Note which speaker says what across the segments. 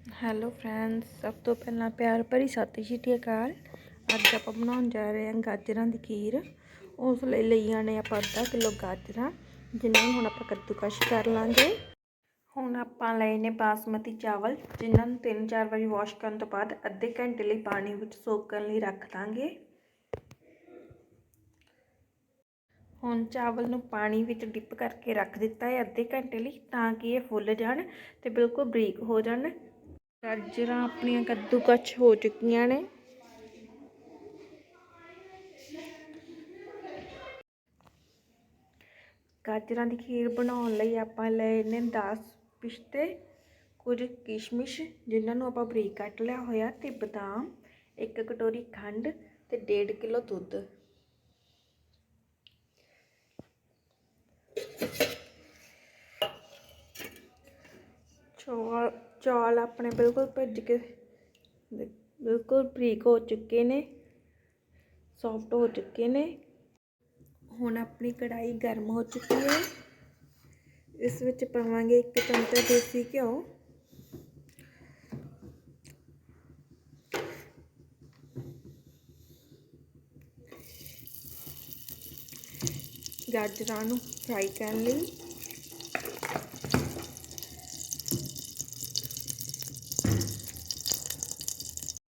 Speaker 1: Hello friends ਸਭ ਤੋਂ ਪਹਿਲਾਂ ਪਿਆਰ ਭਰੀ ਸਤਿ ਸ਼੍ਰੀ ਅਕਾਲ। ਅੱਜ ਆਪਾਂ ਬਣਾਉਣ ਜਾ ਰਹੇ ਹਾਂ ਗਾਜਰਾਂ ਦੀ ਖੀਰ। ਉਸ ਲਈ ਲਈਆਂ ਨੇ ਆਪਾਂ ਅੱਧਾ ਕਿਲੋ ਗਾਜਰਾਂ, ਜਿਨ੍ਹਾਂ ਨੂੰ ਹੁਣ ਆਪਾਂ ਕੱਦੂਕਸ਼ ਕਰ ਲਾਂਗੇ। ਹੁਣ ਆਪਾਂ ਲਏ ਨੇ ਬਾਸਮਤੀ ਚਾਵਲ, ਜਿਨ੍ਹਾਂ ਨੂੰ ਤਿੰਨ ਚਾਰ ਵਾਰੀ ਵਾਸ਼ ਕਰਨ ਤੋਂ ਬਾਅਦ ਅੱਧੇ ਘੰਟੇ ਲਈ ਪਾਣੀ ਵਿੱਚ ਸੋਕਣ ਲਈ ਰੱਖ ਦਾਂਗੇ। ਹੁਣ ਚਾਵਲ ਨੂੰ ਪਾਣੀ ਵਿੱਚ ਡਿਪ ਕਰਕੇ ਰੱਖ ਦਿੱਤਾ ਹੈ ਅੱਧੇ ਘੰਟੇ ਲਈ, ਤਾਂ ਕਿ ਇਹ ਫੁੱਲ ਜਾਣ ਤੇ ਬਿਲਕੁਲ ਬਰੀਕ ਹੋ ਜਾਣ। ਗਾਜਰਾਂ ਆਪਣੀਆਂ ਕੱਦੂਕਸ਼ ਹੋ ਚੁੱਕੀਆਂ ਨੇ। ਗਾਜਰਾਂ ਦੀ ਖੀਰ ਬਣਾਉਣ ਲਈ ਆਪਾਂ ਲਏ ਨੇ 10 ਪਿਸਤੇ ਕੁਝ ਕਿਸ਼ਮਿਸ਼, ਜਿਨ੍ਹਾਂ ਨੂੰ ਆਪਾਂ ਬਰੀਕ ਕੱਟ ਲਿਆ ਹੋਇਆ ਤੇ ਬਦਾਮ, ਇੱਕ ਕਟੋਰੀ ਖੰਡ ਤੇ 1.5 ਕਿਲੋ ਦੁੱਧ। ਚੌਲ ਆਪਣੇ ਬਿਲਕੁਲ ਭਿੱਜ ਕੇ ਬਿਲਕੁਲ ਬਰੀਕ ਹੋ ਚੁੱਕੇ ਨੇ ਸੌਫਟ ਹੋ ਚੁੱਕੇ ਨੇ। ਹੁਣ ਆਪਣੀ ਕੜਾਈ ਗਰਮ ਹੋ ਚੁੱਕੀ ਹੈ। ਇਸ ਵਿੱਚ ਪਾਵਾਂਗੇ ਇੱਕ ਚਮਚਾ ਦੇਸੀ ਘਿਓ। ਗਾਜਰਾਂ ਨੂੰ ਫਰਾਈ ਕਰਨ ਲਈ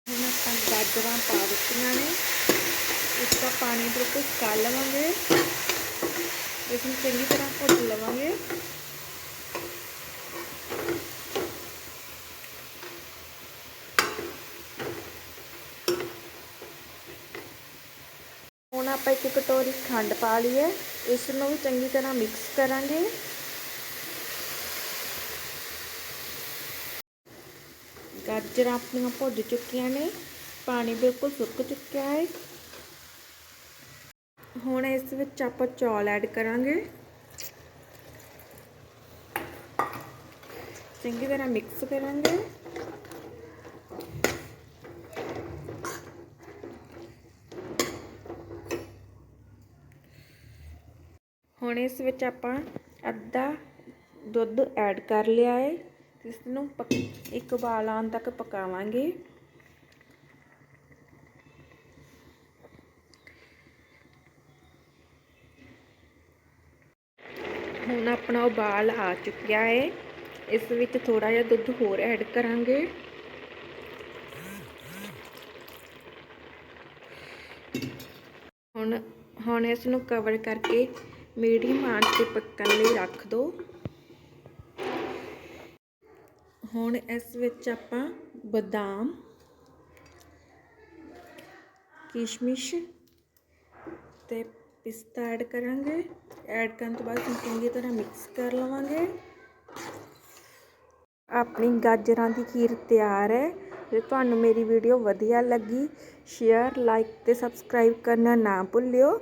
Speaker 1: ਹੁਣ ਆਪਾਂ ਗਾਜਰਾਂ ਪਾ ਦਿੱਤੀਆਂ ਨੇ। ਇਸ ਦਾ ਪਾਣੀ ਬਿਲਕੁਲ ਕੱਢ ਲਵਾਂਗੇ। ਇਸ ਨੂੰ ਚੰਗੀ ਤਰ੍ਹਾਂ ਭੁੱਜ ਲਵਾਂਗੇ। ਹੁਣ ਆਪਾਂ ਇੱਕ ਕਟੋਰੀ ਖੰਡ ਪਾ ਲਈ ਹੈ ਇਸ ਨੂੰ ਵੀ ਚੰਗੀ ਤਰ੍ਹਾਂ ਮਿਕਸ ਕਰਾਂਗੇ। ਗਾਜਰਾਂ ਆਪਣੀਆਂ ਭੁੱਜ ਚੁੱਕੀਆਂ ਨੇ। ਪਾਣੀ ਬਿਲਕੁਲ ਸੁੱਕ ਚੁੱਕਿਆ ਹੈ। ਹੁਣ ਇਸ ਵਿੱਚ ਆਪਾਂ ਚੌਲ ਐਡ ਕਰਾਂਗੇ। ਚੰਗੀ ਤਰ੍ਹਾਂ ਮਿਕਸ ਕਰਾਂਗੇ। ਹੁਣ ਇਸ ਵਿੱਚ ਆਪਾਂ ਅੱਧਾ ਦੁੱਧ ਐਡ ਕਰ ਲਿਆ ਹੈ। ਇਸ ਨੂੰ ਇੱਕ ਉਬਾਲ ਆਉਣ ਤੱਕ ਪਕਾਵਾਂਗੇ। ਹੁਣ ਆਪਣਾ ਉਬਾਲ ਆ ਚੁੱਕਿਆ ਹੈ ਇਸ ਵਿੱਚ ਥੋੜਾ ਜਿਹਾ ਦੁੱਧ ਹੋਰ ਐਡ ਕਰਾਂਗੇ। ਹੁਣ ਹੁਣ ਇਸ ਨੂੰ ਕਵਰ ਕਰਕੇ ਮੀਡੀਅਮ ਆਂਚ ਤੇ ਪੱਕਣ ਲਈ ਰੱਖ ਦਿਓ ਹੁਣ ਇਸ ਵਿੱਚ ਆਪਾਂ ਬਦਾਮ, ਕਿਸ਼ਮਿਸ਼ ਤੇ ਪਿਸਤਾ ਐਡ ਕਰਾਂਗੇ। ਐਡ ਕਰਨ ਤੋਂ ਬਾਅਦ ਅਸੀਂ ਚੰਗੀ ਤਰ੍ਹਾਂ ਮਿਕਸ ਕਰ ਲਵਾਂਗੇ। ਆਪਣੀ ਗਾਜਰਾਂ ਦੀ ਖੀਰ ਤਿਆਰ ਹੈ। ਜੇ ਤੁਹਾਨੂੰ ਮੇਰੀ ਵੀਡੀਓ ਵਧੀਆ ਲੱਗੀ ਸ਼ੇਅਰ ਲਾਈਕ ਤੇ ਸਬਸਕ੍ਰਾਈਬ ਕਰਨਾ ਨਾ ਭੁੱਲਿਓ।